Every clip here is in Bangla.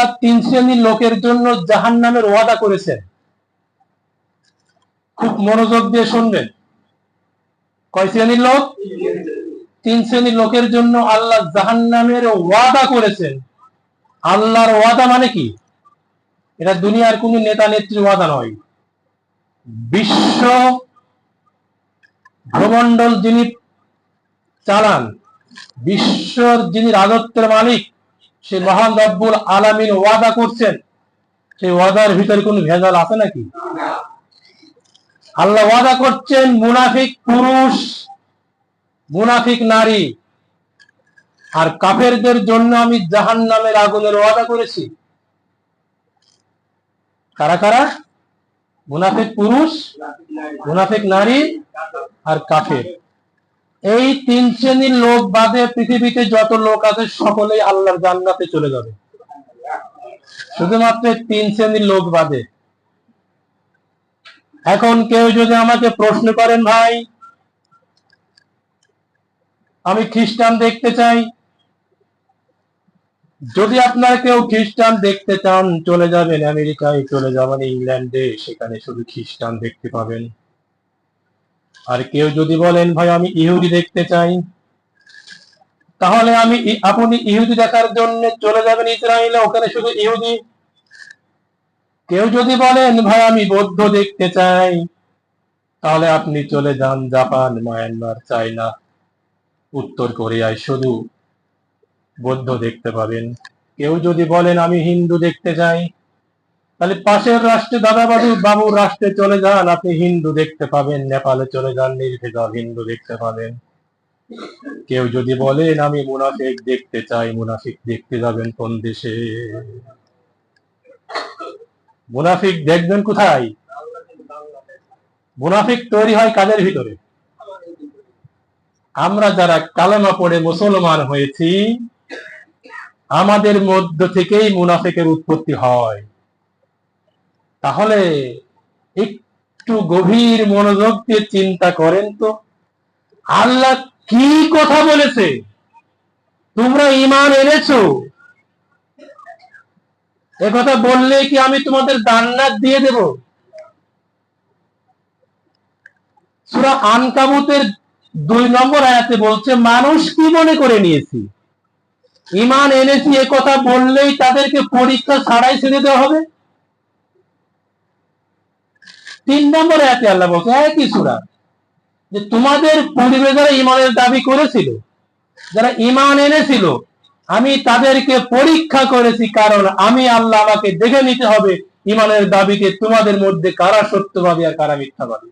আল্লাহ তিন শ্রেণির লোকের জন্য জাহান নামের ওয়াদা করেছেন। খুব মনোযোগ দিয়ে শুনবেন। কয় শ্রেণির লোক? তিন শ্রেণির লোকের জন্য আল্লাহ জাহান নামের ওয়াদা করেছেন। আল্লাহর ওয়াদা মানে কি? এটা দুনিয়ার কোন নেতা নেত্রীর ওয়াদা নয়। বিশ্ব ভ্রমণ্ডল যিনি চালান বিশ্বর যিনি রাজত্বের মালিক সে মহান রব্বুল আলামিন ওয়াদা করছেন। সেই ওয়াদার ভিতরে কোন ভেজাল আছে নাকি? আল্লাহ ওয়াদা করছেন, মুনাফিক পুরুষ, মুনাফিক নারী। আর কাফেরদের জন্য আমি জাহান নামের আগুনের ওয়াদা করেছি। কারা কারা? মুনাফিক পুরুষ, মুনাফিক নারী আর কাফের। এই তিন শ্রেণির লোক বাদে পৃথিবীতে যত লোক আছে, সকলেই আল্লাহর জান্নাতে চলে যাবে। শুধুমাত্র তিন শ্রেণির লোক বাদে। এখন কেউ যদি আমাকে প্রশ্ন করেন, ভাই, আমি খ্রিস্টান দেখতে চাই। যদি আপনার কেউ খ্রিস্টান দেখতে চান, চলে যাবেন আমেরিকায়, চলে যাবেন ইংল্যান্ডে। সেখানে শুধু খ্রিস্টান দেখতে পাবেন। আর কেউ যদি বলেন, ভাই, আমি ইহুদি দেখতে চাই। তাহলে আমি আপনি ইহুদি দেখার জন্য চলে যাবেন ইসরায়েলে, ওখানে শুধু ইহুদি। কেউ যদি বলেন, ভাই, আমি বৌদ্ধ দেখতে চাই, তাহলে আপনি চলে যান জাপান, মায়ানমার, চায়না, উত্তর কোরিয়ায় শুধু বৌদ্ধ দেখতে পাবেন। কেউ যদি বলেন, আমি হিন্দু দেখতে চাই তাহলে পাশের রাষ্ট্রে দাদা বাবু বাবুর রাষ্ট্রে চলে যান, আপনি হিন্দু দেখতে পাবেন, নেপালে চলে যান, নির্ভেজাল হিন্দু দেখতে পাবেন। কেউ যদি বলেন, আমি মুনাফিক দেখতে চাই, মুনাফিক দেখতে যাবেন কোন দেশে? মুনাফিক দেখবেন কোথায়? মুনাফিক তৈরি হয় কাজের ভিতরে। আমরা যারা কালেমা পড়ে মুসলমান হয়েছি, আমাদের মধ্য থেকেই মুনাফিকের উৎপত্তি হয়। তাহলে একটু গভীর মনোযোগ দিয়ে চিন্তা করেন তো। আল্লাহ কি কথা বলেছে? তোমরা ইমান এনেছো? কথা বললে কি আমি তোমাদের জান্নাত দিয়ে দেব? সূরা আনকাবুতের দুই নম্বর আয়াতে বলছে, মানুষ কি মনে করে নিয়েছি? ইমান এনেছি কথা বললেই তাদেরকে পরীক্ষা ছাড়াই ছেড়ে দেওয়া হবে? তিন নম্বর আয়াতে আল্লাহ বলছে, একই সূরা। যে তোমাদের পূর্বে যারা ইমানের দাবি করেছিল, যারা ইমান এনেছিল, আমি তাদেরকে পরীক্ষা করেছি কারণ আমি আল্লাহ আমাকে দেখে নিতে হবে ইমানের দাবিকে তোমাদের মধ্যে কারা সত্যবাদী আর কারা মিথ্যাবাদী।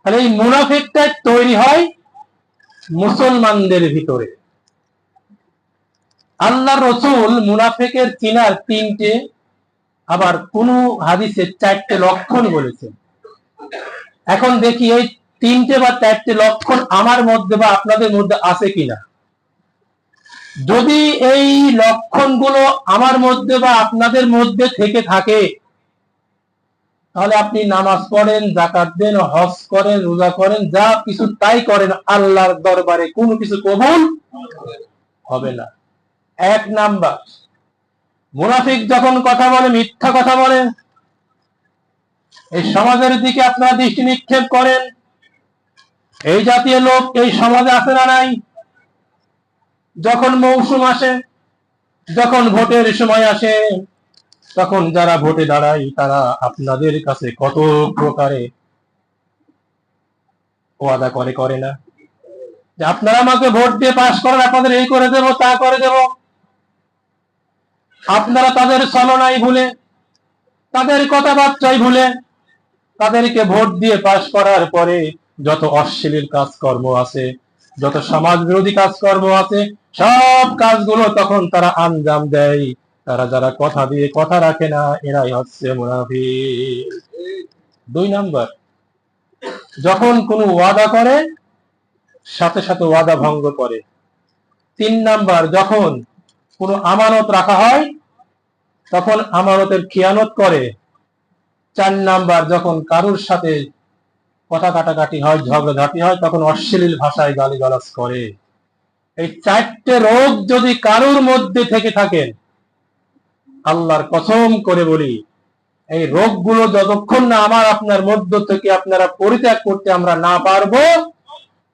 তাহলে এই মুনাফিকটা তৈরি হয় মুসলমানদের ভিতরে। আল্লাহ রসুল মুনাফেকের চিনার তিনটে আবার কোন হাদিসে চারটে লক্ষণ বলেছেন এখন দেখি এই তিনটে বা চারটে লক্ষণ আমার মধ্যে বা আপনাদের মধ্যে আছে কিনা। যদি এই লক্ষণগুলো আমার মধ্যে বা আপনাদের মধ্যে থেকে থাকে, তাহলে আপনি নামাজ পড়েন জাকাত দেন, হজ করেন, রোজা করেন, যা কিছু তাই করেন, আল্লাহর দরবারে কোনো কিছু কবুল হবে না। এক নাম্বার মুনাফিক যখন কথা বলে, মিথ্যা কথা বলে, এই সমাজের দিকে আপনারা দৃষ্টি নিক্ষেপ করেন। এই জাতীয় লোক, এই সমাজে আসে না নাই? যখন মৌসুম আসে, যখন ভোটের সময় আসে, তখন যারা ভোটে দাঁড়ায়, তারা আপনাদের কাছে কত প্রকারে ওয়াদা করে করে না? যে আপনারা আমাকে ভোট দিয়ে পাশ করেন আপনাদের এই করে দেব, তা করে দেব। আপনারা তাদের ছলনাই ভুলে, তাদের কথাবার্তাই ভুলে, তাদেরকে ভোট দিয়ে পাশ করার পরে যত অশ্লীল কাজকর্ম আছে, যত সমাজ বিরোধী কাজকর্ম আছে, সব কাজগুলো তখন তারা আঞ্জাম দেয়। তারা যারা কথা দিয়ে কথা রাখে না, এরাই হচ্ছে মুনাফিক। দুই নাম্বার, যখন কোনো ওয়াদা করে, সাথে সাথে ওয়াদা ভঙ্গ করে। তিন নাম্বার, যখন কোনো আমানত রাখা হয়, তখন আমানতের খেয়ানত করে। চার নাম্বার, যখন কারুর সাথে কথা কাটাকাটি হয়, ঝগড়াঝাটি হয়, তখন অশ্লীল ভাষায় গালিগালাজ করে। এই চারটে রোগ যদি কারোর মধ্যে থেকে থাকেন আল্লাহর কসম করে বলি, এই রোগগুলো যতক্ষণ না আমার আপনার মধ্য থেকে আপনারা পরিত্যাগ করতে আমরা না পারব,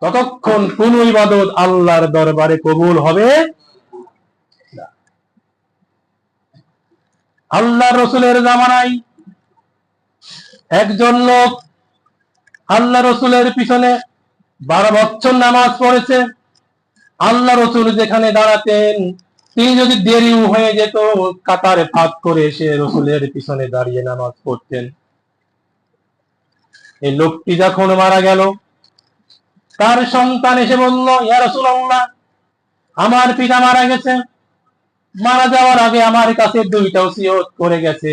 ততক্ষণ কোন ইবাদত আল্লাহর দরবারে কবুল হবে। আল্লাহ রসুলের জামানায় একজন লোক আল্লাহ রসুলের পিছনে বারো বছর নামাজ পড়েছে। আল্লাহ রসুল যেখানে দাঁড়াতেন, তিনি যদি দেরি হয়ে যেত, কাতারে ফাঁক করে এসে রসুলের পিছনে দাঁড়িয়ে নামাজ পড়তেন। এই লোকটি যখন মারা গেল, তার সন্তান এসে বলল, ইয়া রসুল্লাহ আমার পিতা মারা গেছে। মারা যাওয়ার আগে আমার কাছে দুইটা ওসিয়ত করে গেছে।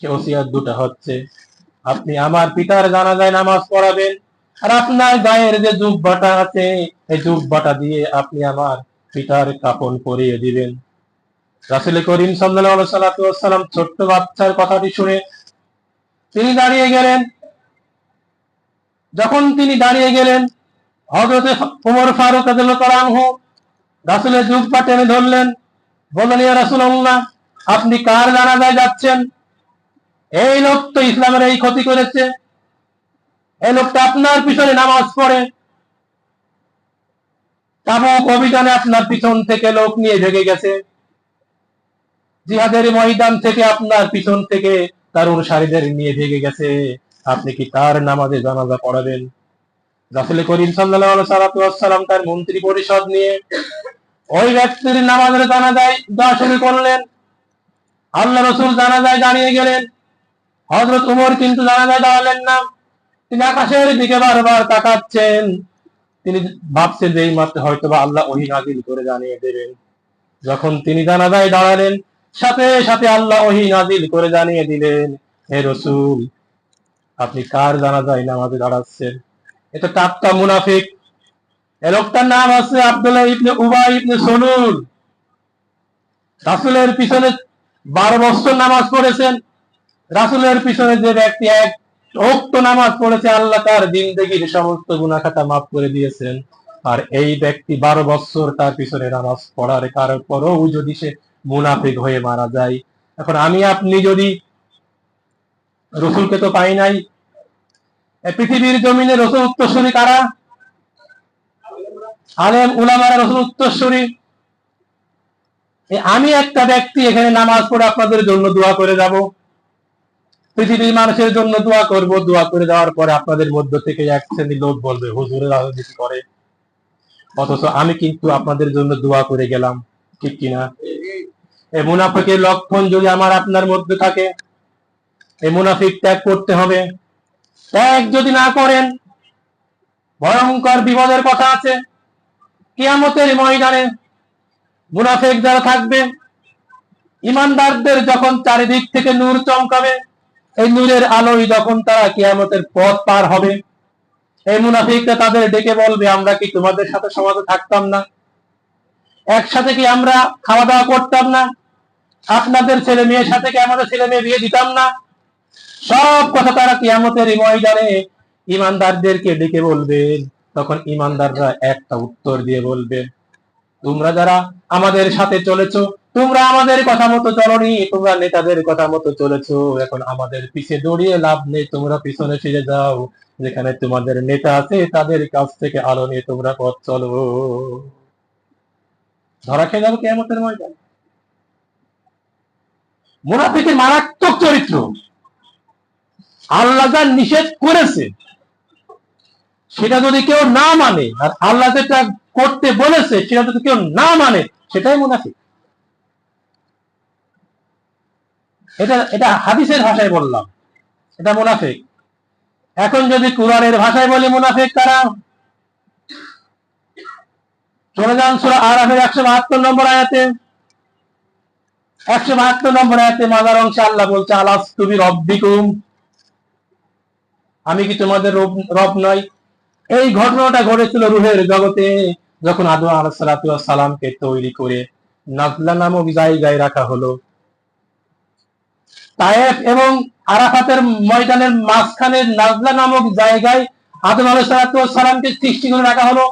ওসিয়ত দুটা হচ্ছে। আপনি আমার পিতার জানাজায় নামাজ পড়াবেন আর আপনার গায়ের যে জুব্বাটা আছে, এই জুব্বাটা দিয়ে আপনি আমার পিতার কাপন পরিয়ে দিবেন। রাসুল করিম সাল্লাম ছোট্ট বাচ্চার কথাটি শুনে তিনি দাঁড়িয়ে গেলেন। যখন তিনি দাঁড়িয়ে গেলেন হজরতে উমর ফারুক আনহু রাসুলের জুব্বা টেনে ধরলেন। বললেন, ইয়া রাসূলুল্লাহ, আপনি কার জানাজায় যাচ্ছেন? এই লোক তো ইসলামের এই ক্ষতি করেছে। এই লোকটা আপনার পিছনে নামাজ পড়ে। তাবুক অভিযানে আপনার পিছন থেকে লোক নিয়ে ভেগে গেছে। জিহাদের ময়দান থেকে আপনার পিছন থেকে তার অনুসারীদের নিয়ে ভেগে গেছে। আপনি কি তার নামাজে জানাজা পড়াবেন? রাসুল করিম সাল্লাহ সাল্লাম তার মন্ত্রী পরিষদ নিয়ে ওই ব্যক্তির নামাজের জানাজায় দেওয়া শুরু করলেন। আল্লাহ রসুল জানাজায় দাঁড়িয়ে গেলেন। হজরত উমর কিন্তু জানাজায় দাঁড়ালেন না। তিনি আকাশের দিকে বারবার তাকাচ্ছেন। তিনি ভাবছেন যে এই মাত্র হয়তো বা আল্লাহ ওহি নাজিল করে জানিয়ে দেবেন। যখন তিনি জানাজায় দাঁড়ালেন, সাথে সাথে আল্লাহ ওহি নাজিল করে জানিয়ে দিলেন, হে রসুল, আপনি কার জানাজায় নামাজে দাঁড়াচ্ছেন? এটা টাটকা মুনাফিক। এ লোকটার নাম আছে আব্দুল্লাহ ইবনে উবাই ইবনে সলুল রাসুলের পিছনে বারো বছর নামাজ পড়েছেন। রাসুলের পিছনে যে ব্যক্তি এক ওক্ত নামাজ পড়েছে, আল্লাহ তার জিন্দগির সমস্ত গুনাখাতা মাফ করে দিয়েছেন। আর এই ব্যক্তি বারো বছর তার পিছনে নামাজ পড়ার কারণ পরেও যদি সে মুনাফিক হয়ে মারা যায়। এখন আমি আপনি যদি রসুলকে তো পাই নাই পৃথিবীর জমিনে রসুল উত্তরসূরি কারা? আলেম উলামারা রসুল উত্তরসূরি। আমি একটা ব্যক্তি, এখানে নামাজ পড়ে আপনাদের জন্য দোয়া করে যাব। পৃথিবীর মানুষের জন্য দোয়া করব, দোয়া করে দেওয়ার পরে আপনাদের মধ্য থেকে এক শ্রেণির লোক বলবে হুজুরের রাজনীতি করে। অথচ আমি কিন্তু আপনাদের জন্য দোয়া করে গেলাম, ঠিক কিনা? এই মুনাফিকের লক্ষণ যদি আমার আপনার মধ্যে থাকে এই মুনাফিক ত্যাগ করতে হবে। ত্যাগ যদি না করেন, ভয়ঙ্কর বিপদের কথা আছে। কিয়ামতের ময়দানে মুনাফিক যারা থাকবে, ইমানদারদের যখন চারিদিক থেকে নূর চমকাবে, এই নূরের আলোয় যখন তারা কিয়ামতের পথ পার হবে, এই মুনাফিকরা তাদের ডেকে বলবে, আমরা কি তোমাদের সাথে সমাজে থাকতাম না? একসাথে কি আমরা খাওয়া দাওয়া করতাম না? আপনাদের ছেলে মেয়ের সাথে কি আমাদের ছেলে মেয়ে বিয়ে দিতাম না? সব কথা তারা কিয়ামতের ময়দানে ইমানদারদেরকে ডেকে বলবেন তখন ইমানদাররা একটা উত্তর দিয়ে বলবে, তোমরা যারা আমাদের সাথে চলেছো, তোমরা আমাদের কথা মতো চলনি, তোমরা নেতাদের কথা মতো চলেছো, এখন আমাদের পিছে দৌড়িয়ে লাভ নেই, তোমরা পিছনে ফিরে যাও, যেখানে তোমাদের নেতা আছে, তাদের কাছ থেকে আলো নিয়ে তোমরা পথ চলো। ধরা খেয়ে যাব কেমতের ময়দান। মুনাফিকের মারাত্মক চরিত্র। আল্লাহ নিষেধ করেছে সেটা যদি কেউ না মানে আর আল্লাহ যেটা করতে বলেছে, সেটা যদি কেউ না মানে সেটাই মুনাফিক। এটা এটা হাদিসের ভাষায় বললাম, এটা মুনাফিক। এখন যদি কোরআনের ভাষায় বলি মুনাফিক কারা? চলে যান সুরা আরাফের একশো বাহাত্তর নম্বর আয়াতে। একশো বাহাত্তর নম্বর আয়াতে মাদার অংশে আল্লাহ বলছে আলাস তুমি রব্বিকুম আমি কি তোমাদের রব রব নয় এই ঘটনাটা ঘটেছিল রুহের জগতে, যখন আদম সালামকে তৈরি করে নাজলা নামক জায়গায় রাখা হলো। তায়েফ এবং আরাফাতের ময়দানের মাঝখানে নাজলা নামক জায়গায় আদম আলাহ সালামকে সৃষ্টি করে রাখা হলো।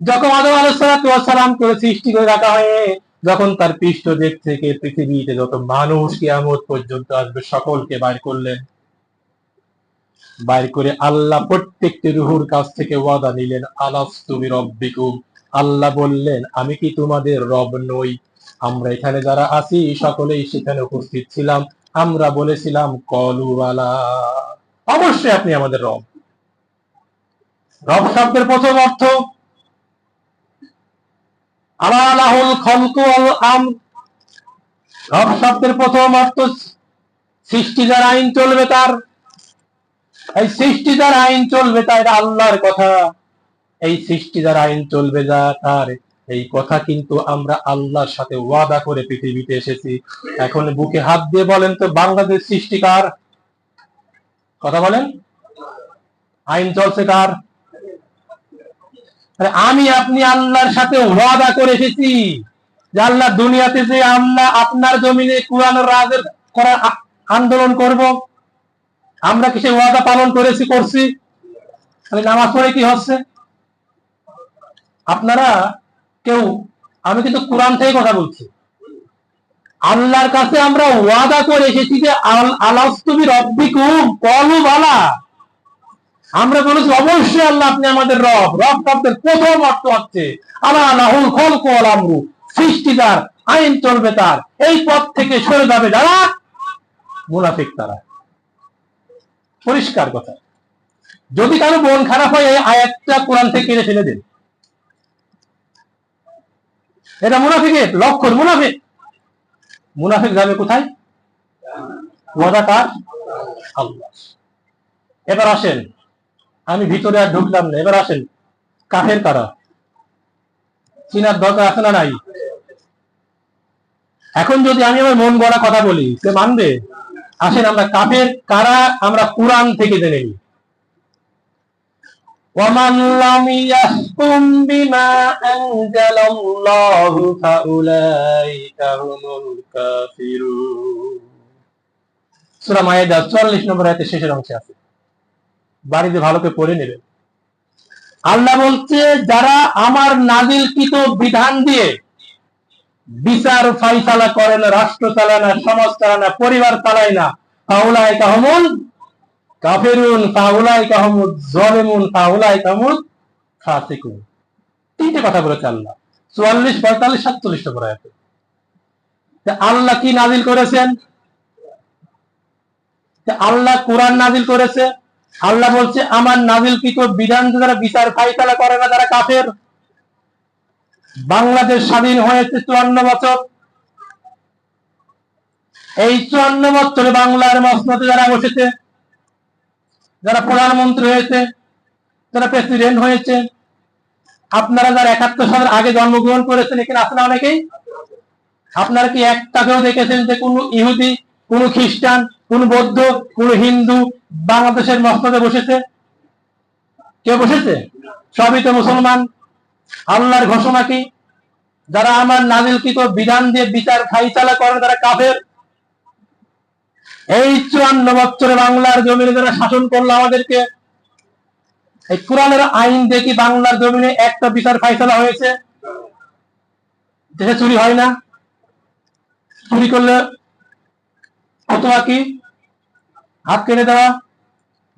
যখন আদম আলাইসালাম করে সৃষ্টি করে রাখা হয়ে, যখন তার পৃষ্ঠ দিক থেকে পৃথিবীতে যত মানুষ কিয়ামত পর্যন্ত আসবে, সকলকে বাইর করলেন। বাইর করে আল্লাহ প্রত্যেকটি রুহুর কাছ থেকে ওয়াদা নিলেন আলাস তুমি রব্বিকুম আল্লাহ বললেন, আমি কি তোমাদের রব নই? আমরা এখানে যারা আছি, সকলেই সেখানে উপস্থিত ছিলাম। আমরা বলেছিলাম কলুওয়ালা অবশ্যই আপনি আমাদের রব। রব শব্দের প্রথম অর্থ আলাহুল খলকু আম রব শব্দের প্রথম অর্থ, সৃষ্টি যার আইন চলবে তার। এই সৃষ্টি যার আইন চলবে তাই এটা আল্লাহর কথা। এই সৃষ্টি যার আইন চলবে যা তার। এই কথা কিন্তু আমরা আল্লাহর সাথে ওয়াদা করে পৃথিবীতে এসেছি। এখন বুকে হাত দিয়ে বলেন তো, বাংলাদেশ সৃষ্টিকার কথা বলেন। আইন চলছে কার? আমি আপনি আল্লাহর সাথে ওয়াদা করে এসেছি যে আল্লাহ দুনিয়াতে যে আমরা আপনার জমিনে কোরআন রাজের করার আন্দোলন করব। আমরা কি সেই ওয়াদা পালন করেছি, করছি? তাহলে নামাজ পড়ে কি হচ্ছে? আপনারা কেউ, আমি কিন্তু কোরআন থেকে কথা বলছি। আল্লাহর কাছে আমরা ওয়াদা করে এসেছি যে আল- কলু বালা আমরা বলেছি, অবশ্যই আল্লাহ আপনি আমাদের রব। রব শব্দের প্রথম অর্থ হচ্ছে আল্লাহ আল্লাহুল খলক ওয়াল আমরু। সৃষ্টিদার আইন চলবে তার। এই পথ থেকে সরে যাবে যারা? মুনাফিক তারা। পরিষ্কার কথা। যদি কারও মন খারাপ হয়, এই আয়াতটা কোরআন থেকে কেড়ে ফেলে দেন। এটা মুনাফিকের লক্ষণ, মুনাফিক। মুনাফিক যাবে কোথায়? ওয়াদা কার? আল্লাহ। এবার আসেন। আমি ভিতরে আর ঢুকলাম না। এবার আসেন। কাফের কারা? চিনার দরকার আছে না নাই? এখন যদি আমি আমার মন গড়া কথা বলি, সে মানবে? আসেন আমরা কাফের কারা আমরা কোরআন থেকে জেনে নিই ومن لم يحكم بما أنزل الله فأولئك هم الكافرون সূরা মায়েদা 44 নম্বর আয়াতের শেষের অংশে আছে বাড়িতে ভালো করে পড়ে নেবে আল্লাহ বলছে যারা আমার নাজিলকৃত বিধান দিয়ে বিচার ফাইসালা করে না, রাষ্ট্র চালায় না, সমাজ চালায় না, পরিবার চালায় না। ফাউলাই কাহমুল কাফেরুন ফাউলাই কাহমুদ জলেমুন ফাউলাই কাহমুদ ফাসিকুন। তিনটে কথা বলেছে আল্লাহ। চুয়াল্লিশ, পঁয়তাল্লিশ সাতচল্লিশ নম্বর তা আল্লাহ কি নাজিল করেছেন? আল্লাহ কোরআন নাজিল করেছে। আল্লাহ বলছে, আমার নাজিলকৃত বিধান যারা বিচার ফাইসালা করে না, যারা কাফের বাংলাদেশ স্বাধীন হয়েছে চুয়ান্ন বছর। এই চুয়ান্ন বছরে বাংলার মসনদে যারা বসেছে, যারা প্রধানমন্ত্রী হয়েছে, যারা প্রেসিডেন্ট হয়েছে, আপনারা যারা একাত্তর সালের আগে জন্মগ্রহণ করেছেন এখানে আসলে অনেকেই, আপনারা কি একটাকেও দেখেছেন যে কোন ইহুদি, কোন খ্রিস্টান, কোন বৌদ্ধ, কোন হিন্দু বাংলাদেশের মসনদে বসেছে? কেউ বসেছে? সবই তো মুসলমান। আল্লাহর ঘোষণা কি? যারা আমার নাজিলকৃত বিধান দিয়ে বিচার ফাইসালা করেন তারা কাফের? এই চুয়ান্ন বছরে বাংলার জমিনে যারা শাসন করল আমাদেরকে, এই কোরআনের আইন কি বাংলার জমিনে একটা বিচার ফাইসালা হয়েছে? দেশে চুরি হয় না? চুরি করলে হতোয়া কি? হাত কেটে দেওয়া?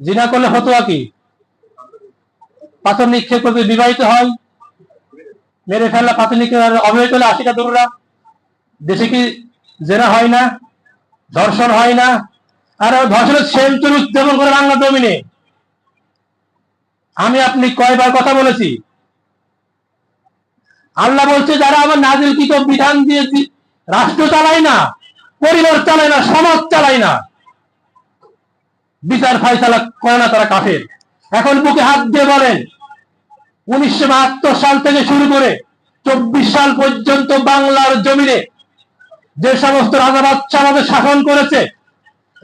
জিনা করলে হতোয়া কি? পাথর নিক্ষেপ করতে বিবাহিত হয়? মেরে নিক্ষেপ আর অবহিত হলে আশিটা দূররা। দেশে কি জেনা হয় না? ধর্ষণ হয় না? আর ধর্ষণের সেঞ্চুরি উদযাপন করে বাংলা জমিনে। আমি আপনি কয়বার কথা বলেছি। আল্লাহ বলছে, যারা আমার নাজিলকৃত বিধান দিয়েছি রাষ্ট্র চালায় না, পরিবার চালায় না, সমাজ চালায় না, বিচার ফাইসালা করে না তারা কাফের। এখন বুকে হাত দিয়ে বলেন উনিশশো বাহাত্তর সাল থেকে শুরু করে চব্বিশ সাল পর্যন্ত বাংলার জমিনে যে সমস্ত রাজা বাচ্চা আমাদের শাসন করেছে,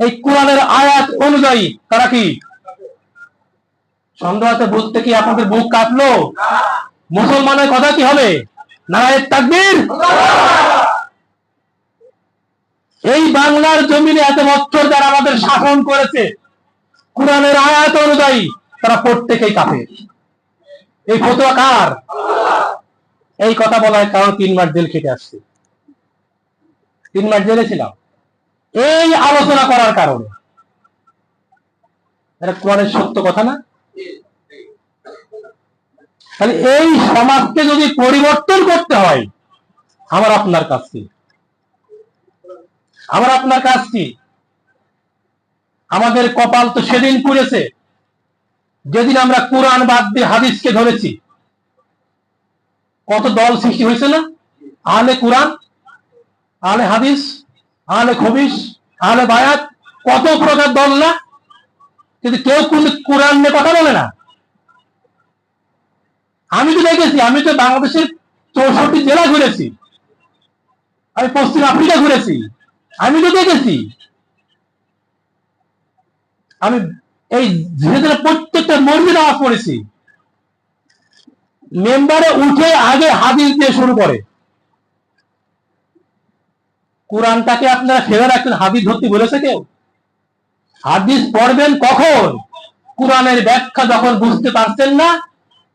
এই কোরআনের আয়াত অনুযায়ী তারা কি? সন্দেহ আছে বুঝতে কি আপনাদের বুক কাঁপলো? মুসলমানের কথা কি হবে? নারায়ের তাকবীর? এই বাংলার জমিনে এত বছর যারা আমাদের শাসন করেছে, কোরআনের আয়াত অনুযায়ী তারা প্রত্যেকেই কাফের। এই ফতোয়া কার? এই কথা বলার কারণ তিন মাস জেল খেটে আসছে। তিন মাস জেলে ছিলাম। এই আলোচনা করার কারণে। এটা কোরআনের সত্য কথা না? তাহলে এই সমাজকে যদি পরিবর্তন করতে হয়, আমার আপনার কাজ কি? আমার আপনার কাজ কি? আমাদের কপাল তো সেদিন পুড়েছে। যেদিন আমরা কোরআন বাদ দিয়ে হাদিসকে ধরেছি, কত দল সৃষ্টি হয়েছে না? আলে কোরআন আলে হাদিস আলে খবিস আলে বায়াত, কত প্রকার দল না? কিন্তু কেউ কোন কোরআন নিয়ে কথা বলে না। আমি তো দেখেছি, আমি তো বাংলাদেশের চৌষট্টি জেলা ঘুরেছি, আমি পশ্চিম আফ্রিকা ঘুরেছি, আমি তো দেখেছি। আমি এই ধীরে প্রত্যেকটা মসজিদে আওয়াজ পড়েছি। মেম্বারে উঠে আগে হাদিস দিয়ে শুরু করে। কোরআনটাকে আপনারা ফেলে রাখছেন হাদিস ধরতে বলেছে কেউ? হাদিস পড়বেন কখন? কোরআনের ব্যাখ্যা যখন বুঝতে পারছেন না,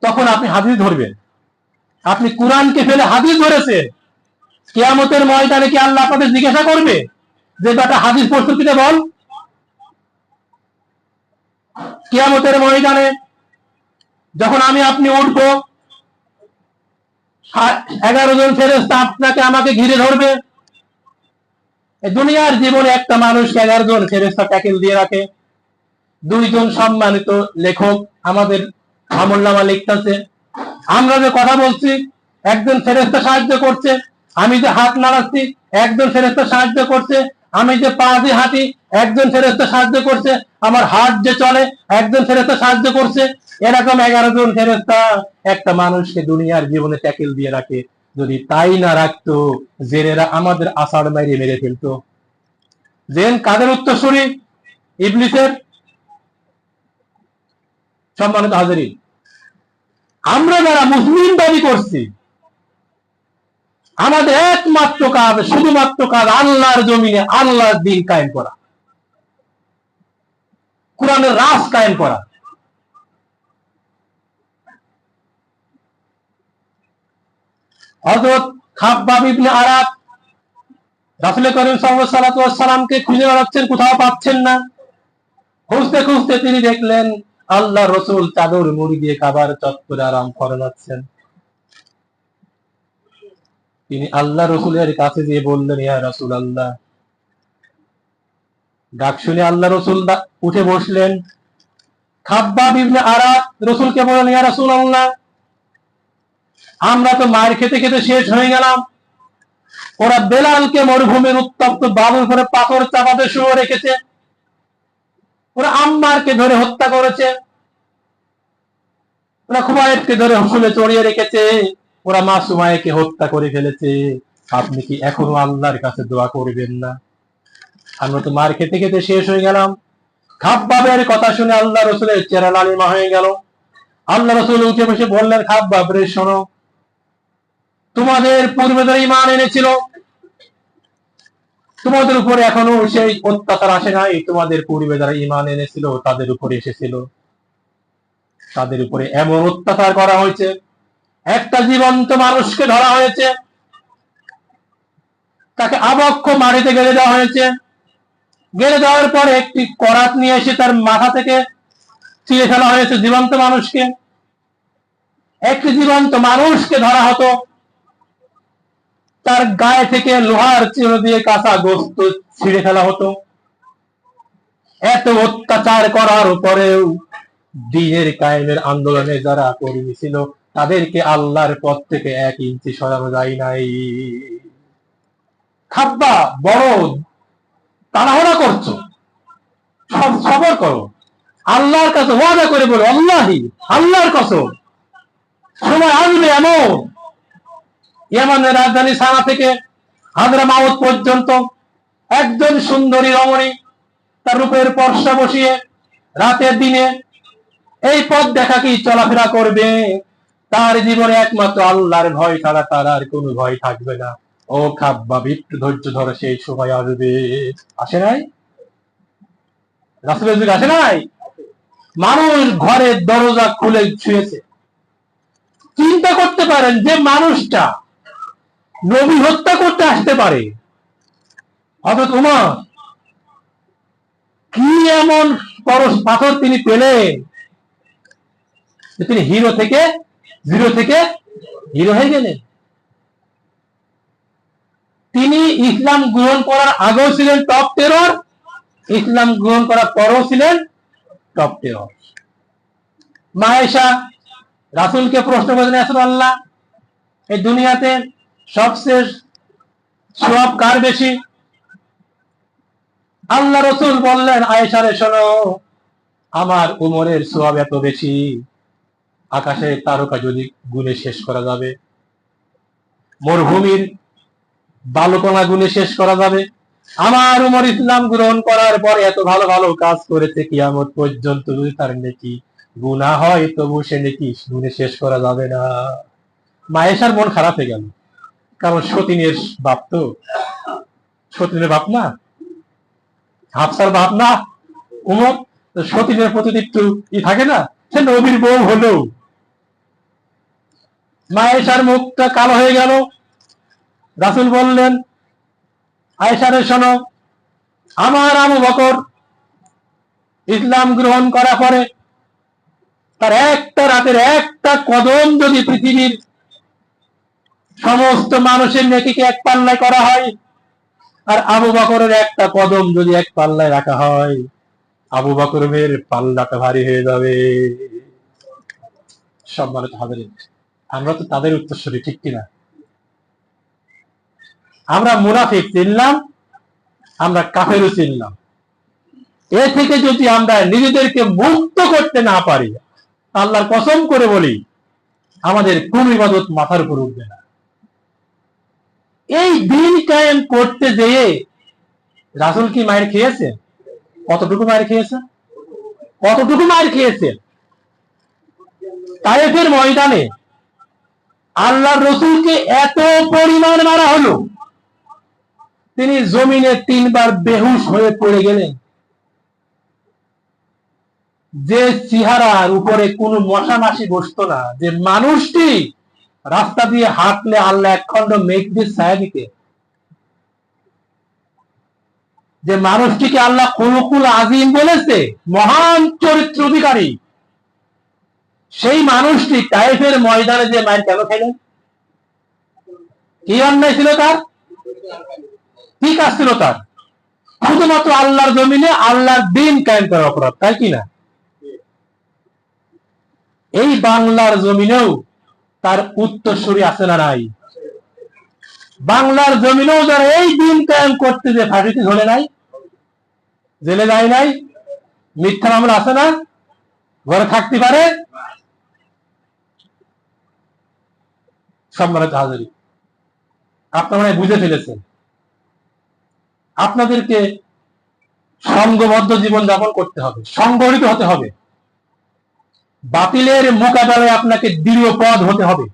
তখন আপনি হাদিস ধরবেন। আপনি কোরআনকে ফেলে হাদিস ধরেছেন। কেয়ামতের ময়দানে কি আল্লাহ আপনাদের জিজ্ঞাসা করবে? যে বেটা হাদিস পড়তে প্রস্তুতিতে বল? কেয়ামতের ময়দানে যখন আমি আপনি উঠবো এগারো জন ফেরেস্তা আপনাকে আমাকে ঘিরে ধরবে। দুনিয়ার জীবনে একটা মানুষকে এগারো জন ফেরেস্তা ট্যাকেল দিয়ে রাখে। দুইজন সম্মানিত লেখক আমাদের আমল নামা লিখতেছে আমরা যে কথা বলছি, একজন ফেরেস্তা সাহায্য করছে, আমি যে হাত নাড়াচ্ছি, একজন ফেরেস্তা সাহায্য করছে আমি যে পা দিয়ে হাঁটি, একজন ফেরেস্তা সাহায্য করছে, আমার হাত যে চলে, একজন ফেরেস্তা সাহায্য করছে। এরকম এগারো জন ফেরেস্তা একটা মানুষকে দুনিয়ার জীবনে ট্যাকেল দিয়ে রাখে। যদি তাই না রাখতো জেরেরা আমাদের আষাঢ় মাইরে মেরে ফেলতো। জেন কাদের উত্তরসূরি? ইবলিসের সম্মানিত হাজারি আমরা যারা মুসলিম দাবি করছি আমাদের একমাত্র কাজ, শুধুমাত্র কাজ আল্লাহর জমিনে আল্লাহর দিন কায়েম করা। কোরআনের রাস কায়েম করা। হযরত খাব্বাব ইবনে আরাব রাসূল করিম সাল্লামকে খুঁজে বেড়াচ্ছেন, কোথাও পাচ্ছেন না। খুঁজতে খুঁজতে তিনি দেখলেন আল্লাহ রসুল চাদর মুড়ি দিয়ে খাবার চত্বরে আরাম ফরাচ্ছেন তিনি আল্লাহ রসুলের কাছে গিয়ে বললেন, ইয়া রসুল আল্লাহ ডাক শুনে আল্লাহ রসুল উঠে বসলেন। খাব্বা বিবনে আরাত রসুলকে বললেন, ইয়া রসুল আল্লাহ আমরা তো মার খেতে খেতে শেষ হয়ে গেলাম। ওরা বেলালকে মরুভূমির উত্তপ্ত বাবুর উপরে পাথর চাপাতে শুয়ে রেখেছে। ওরা আম্মারকে ধরে হত্যা করেছে। ওরা খুবাইবকে ধরে হুসুলে চড়িয়ে রেখেছে। ওরা মা সুমাইকে হত্যা করে ফেলেছে। আপনি কি এখনও আল্লাহর কাছে দোয়া করবেন না? আমরা তো মার খেতে খেতে শেষ হয়ে গেলাম। খাব্বাবের কথা শুনে আল্লাহ রসুলের চেহারা লালিমা হয়ে গেল। আল্লাহ রসুল উঠে বসে বললেন খাব্বাব রে শোনো, তোমাদের পূর্বে যারা ইমান এনেছিল। তোমাদের উপরে এখনও সেই অত্যাচার আসে নাই। তোমাদের পূর্বে যারা ইমান এনেছিল, তাদের উপরে এসেছিল। তাদের উপরে এমন অত্যাচার করা হয়েছে একটা জীবন্ত মানুষকে ধরা হয়েছে। তাকে আবক্ষ মাটিতে গেড়ে দেওয়া হয়েছে। গেড়ে দেওয়ার পরে একটি করাত নিয়ে এসে তার মাথা থেকে চিড়ে ফেলা হয়েছে জীবন্ত মানুষকে। একটি জীবন্ত মানুষকে ধরা হতো। তার গায়ে থেকে লোহার চিহ্ন দিয়ে কাঁচা গোস্ত ছিঁড়ে ফেলা হতো। এত অত্যাচার করার পরেও দিনের কায়েমের আন্দোলনে যারা কর্মী ছিল তাদেরকে আল্লাহর পথ থেকে এক ইঞ্চি সরানো যায় নাই। খাব্বা বড় তাড়াহুড়া করছ। সব সবর করো। আল্লাহর কাছে ওয়াদা করে বলো, আল্লাহি, আল্লাহর কসম, সময় আসবে এমন। ইয়ামানের রাজধানী সানা থেকে হাজরা মাউত পর্যন্ত একজন সুন্দরী রমণী তার রূপের পর্ষা বসিয়ে রাতের দিনে এই পথ দেখা কি চলাফেরা করবে? তার জীবনে একমাত্র আল্লাহর ভয় ছাড়া তার আর কোনো ভয় থাকবে না। ও খাব্বা একটু ধৈর্য ধরে, সেই সময় আসবে। আসে নাই? রাসুলের যুগ আসে নাই? মানুষ ঘরের দরজা খুলে ছুঁয়েছে। চিন্তা করতে পারেন যে মানুষটা নবী হত্যা করতে আসতে পারে। অথচ উমর, কি এমন পরশ পাথর তিনি পেলেন তিনি হিরো থেকে জিরো থেকে হিরো হয়ে গেলেন তিনি ইসলাম গ্রহণ করার আগেও ছিলেন টপ টেরর ইসলাম গ্রহণ করার পরেও ছিলেন টপ টেরর মায়েশা রাসুলকে প্রশ্ন করেছেন আল্লাহ এই দুনিয়াতে সবচেয়ে সব কার বেশি? আল্লাহ রসুল বললেন আয়েশারে শোনো, আমার উমরের সোয়াব এত বেশি। আকাশে তারকা যদি গুণে শেষ করা যাবে, মরুভূমির বালুকণা গুণে শেষ করা যাবে, আমার উমর ইসলাম গ্রহণ করার পরে এত ভালো ভালো কাজ করেছে কিয়ামত পর্যন্ত যদি তার নেকি গুণা হয়, তবু সে নেকি গুণে শেষ করা যাবে না। মায়েশার মন খারাপ হয়ে গেল। কারণ সতীনের বাপ তো। সতীনের বাপ না। হাফসার বাপ না। উমর, সতীনের প্রতি একটু ই থাকে না। সে নবীর বউ মায়েশার মুখটা কালো হয়ে গেল। রাসুল বললেন, আয়েশারে শোনো, আমার আবু বকর ইসলাম গ্রহণ করার পরে তার একটা রাতের একটা কদম যদি পৃথিবীর সমস্ত মানুষের নেকিকে এক পাল্লায় করা হয়, আর আবু বকরের একটা কদম যদি এক পাল্লায় রাখা হয়, আবু বকরের পাল্লাটা ভারী হয়ে যাবে। সম্মানিত হবে আমরা তো তাদের উত্তরসূরি, ঠিক কিনা? আমরা মুনাফিক চিনলাম, আমরা কাফেরও চিনলাম। এ থেকে যদি আমরা নিজেদেরকে মুক্ত করতে না পারি, আল্লাহর কসম করে বলি, আমাদের কোন ইবাদত মাথার উপর উঠবে না। এই দিন কায়েম করতে যেয়ে রাসুল কি মায়ের খেয়েছে? কতটুকু মায়ের খেয়েছে? কতটুকু মায়ের খেয়েছে? তায়েফের ময়দানে আল্লাহর রসুলকে এত পরিমাণ মারা হলো। তিনি জমিনে তিনবার বেহুশ হয়ে পড়ে গেলেন। যে চেহারার উপরে কোনো মশা মাসি বসতো না, যে মানুষটি রাস্তা দিয়ে হাঁটলে আল্লাহ একখণ্ড মেঘ দিয়ে ছায়া দিতে যে মানুষটিকে আল্লাহ কুলকুল আজিম বলেছে, মহান চরিত্র অধিকারী। সেই মানুষটি টাইফের ময়দানে যে মায়ের কেন খেলেন কি অন্যায় ছিল তার? কি কাজ ছিল তার? শুধুমাত্র আল্লাহর জমিনে আল্লাহর দিন কায়েম করার অপরাধ, তাই কি না? এই বাংলার জমিনেও তার উত্তরসূরি আছে না নাই। বাংলার জমিনেও যারা এই দিন কায়েম করতে যে ফাঁসিতে ধরে নাই, জেলে যায় নাই, মিথ্যা মামলা আছে না, ঘরে থাকতে পারে সম্মানিত হাজারি আপনারা মনে বুঝে ফেলেছেন। আপনাদেরকে সংঘবদ্ধ জীবন যাপন করতে হবে, সংগঠিত হতে হবে। বাতিলের মোকাবেলায় আপনাকে দৃঢ় পদ হতে হবে।